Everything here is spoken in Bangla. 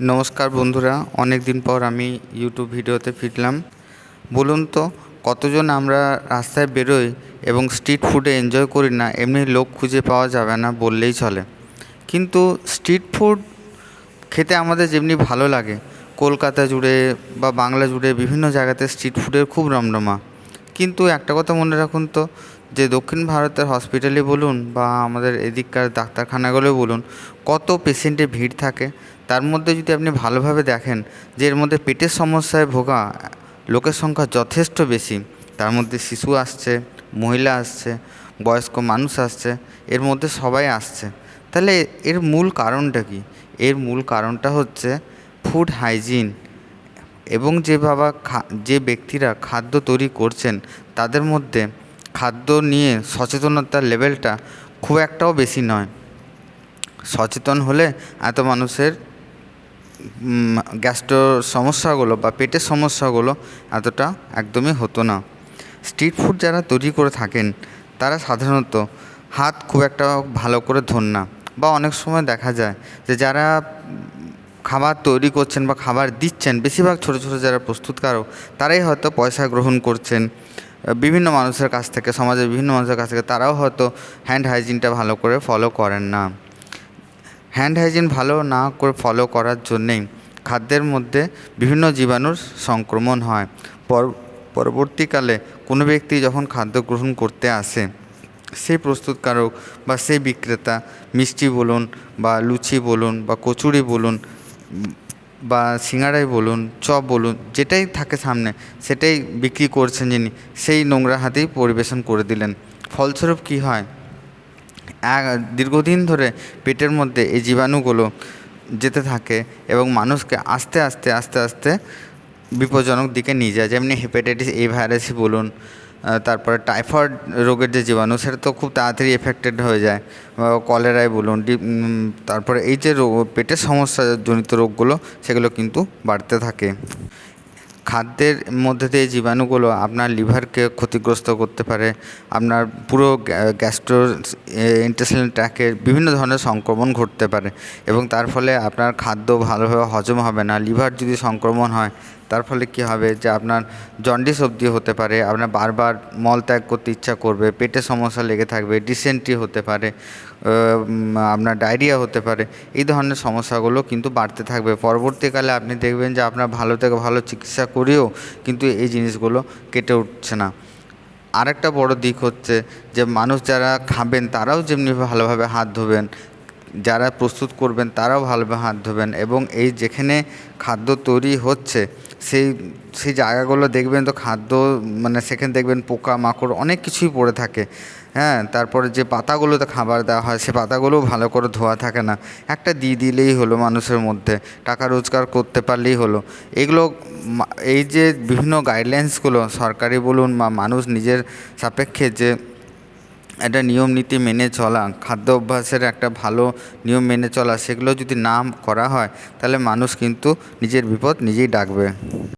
নমস্কার বন্ধুরা অনেক দিন পর আমি ইউটিউব ভিডিওতে ফিরলাম। বলুন তো, কতজন আমরা রাস্তায় বেরোই এবং স্ট্রিট ফুডে এনজয় করি না, এমনি লোক খুঁজে পাওয়া যাবে না বললেই চলে। কিন্তু স্ট্রিট ফুড খেতে আমাদের যেমনি ভালো লাগে, কলকাতা জুড়ে বা বাংলা জুড়ে বিভিন্ন জায়গাতে স্ট্রিট ফুডের খুব রমরমা। কিন্তু একটা কথা মনে রাখুন তো যে দক্ষিণ ভারতের হসপিটালই বলুন বা আমাদের এদিককার ডাক্তারখানাগুলোই বলুন, কত পেশেন্টের ভিড় থাকে? তার মধ্যে যদি আপনি ভালোভাবে দেখেন যে এর মধ্যে পেটের সমস্যায় ভোগা লোকের সংখ্যা যথেষ্ট বেশি, তার মধ্যে শিশু আসছে, মহিলা আসছে, বয়স্ক মানুষ আসছে, এর মধ্যে সবাই আসছে, তাহলে এর মূল কারণটা কী? এর মূল কারণটা হচ্ছে ফুড হাইজিন এবং যে বাবা যে ব্যক্তিরা খাদ্য তৈরি করছেন, তাদের মধ্যে খাদ্য নিয়ে সচেতনতার লেভেলটা খুব একটাও বেশি নয়। সচেতন হলে এত মানুষের গ্যাস্ট্রোর সমস্যাগুলো বা পেটের সমস্যাগুলো এতটা একদমই হতো না। স্ট্রিট ফুড যারা তৈরি করে থাকেন, তারা সাধারণত হাত খুব একটা ভালো করে ধোন না। বা অনেক সময় দেখা যায় যে যারা খাবার তৈরি করছেন বা খাবার দিচ্ছেন, বেশিরভাগ ছোটো ছোটো যারা প্রস্তুতকারক, তারাই হয়তো পয়সা গ্রহণ করছেন বিভিন্ন মানুষের কাছ থেকে, সমাজের বিভিন্ন মানুষের কাছ থেকে, তারাও হয়তো হ্যান্ড হাইজিনটা ভালো করে ফলো করেন না। হ্যান্ড হাইজিন ভালো না করে ফলো করার জন্যেই খাদ্যের মধ্যে বিভিন্ন জীবাণুর সংক্রমণ হয়। পরবর্তীকালে কোনো ব্যক্তি যখন খাদ্য গ্রহণ করতে আসে, সেই প্রস্তুতকারক বা সেই বিক্রেতা মিষ্টি বলুন বা লুচি বলুন বা কচুরি বলুন বা সিঙাড়াই বলুন, চপ বলুন, যেটাই থাকে সামনে, সেটাই বিক্রি করছেন যিনি, সেই নোংরা হাতেই পরিবেশন করে দিলেন। ফলস্বরূপ কী হয়? এক, দীর্ঘদিন ধরে পেটের মধ্যে এই জীবাণুগুলো যেতে থাকে এবং মানুষকে আস্তে আস্তে আস্তে আস্তে বিপজ্জনক দিকে নিয়ে যায়। যেমনি হেপাটাইটিস এ ভাইরাসই বলুন তারপরে টাইফয়েড রোগের যে জীবাণু, সেটা তো খুব তাড়াতাড়ি এফেক্টেড হয়ে যায়। কলেরায় বলুন তারপরে এই যে রোগ, পেটের সমস্যাজনিত রোগগুলো, সেগুলো কিন্তু বাড়তে থাকে। খাদ্যের মধ্যে দিয়ে জীবাণুগুলো আপনার লিভারকে ক্ষতিগ্রস্ত করতে পারে, আপনার পুরো গ্যাস্ট্রো ইন্টেস্টাইনাল ট্র্যাকের বিভিন্ন ধরনের সংক্রমণ ঘটতে পারে। এবং তার ফলে আপনার খাদ্য ভালোভাবে হজম হবে না, লিভার যদি সংক্রমণ হয় তার ফলে কী হবে যে আপনার জন্ডিস অবধি হতে পারে, আপনার বারবার মল ত্যাগ করতে ইচ্ছা করবে পেটে সমস্যা লেগে থাকবে ডিসেন্ট্রি হতে পারে আপনার ডায়রিয়া হতে পারে, এই ধরনের সমস্যাগুলো কিন্তু বাড়তে থাকবে। পরবর্তীকালে আপনি দেখবেন যে আপনার ভালো থেকে ভালো চিকিৎসা করেও কিন্তু এই জিনিসগুলো কেটে উঠছে না। আরেকটা বড় দিক হচ্ছে যে মানুষ যারা খাবেন, তারাও যেমনি ভালোভাবে হাত ধোবেন যারা প্রস্তুত করবেন তারাও ভালোভাবে হাত ধোবেন এবং এই যেখানে খাদ্য তৈরি হচ্ছে, সেই সেই জায়গাগুলো দেখবেন তো খাদ্য মানে সেখানে দেখবেন পোকামাকড় অনেক কিছুই পড়ে থাকে। হ্যাঁ তারপরে যে পাতাগুলোতে খাবার দেওয়া হয়, সে পাতাগুলোও ভালো করে ধোয়া থাকে না। একটা দিয়ে দিলেই হলো মানুষের মধ্যে, টাকা রোজগার করতে পারলেই হলো। এগুলো এই যে বিভিন্ন গাইডলাইন্সগুলো সরকারি বলুন বা মানুষ নিজের সাপেক্ষে যে একটা নিয়ম নীতি মেনে চলা, খাদ্য অভ্যাসের একটা ভালো নিয়ম মেনে চলা, সেগুলো যদি না করা হয়, তাহলে মানুষ কিন্তু নিজের বিপদ নিজেই ডাকবে।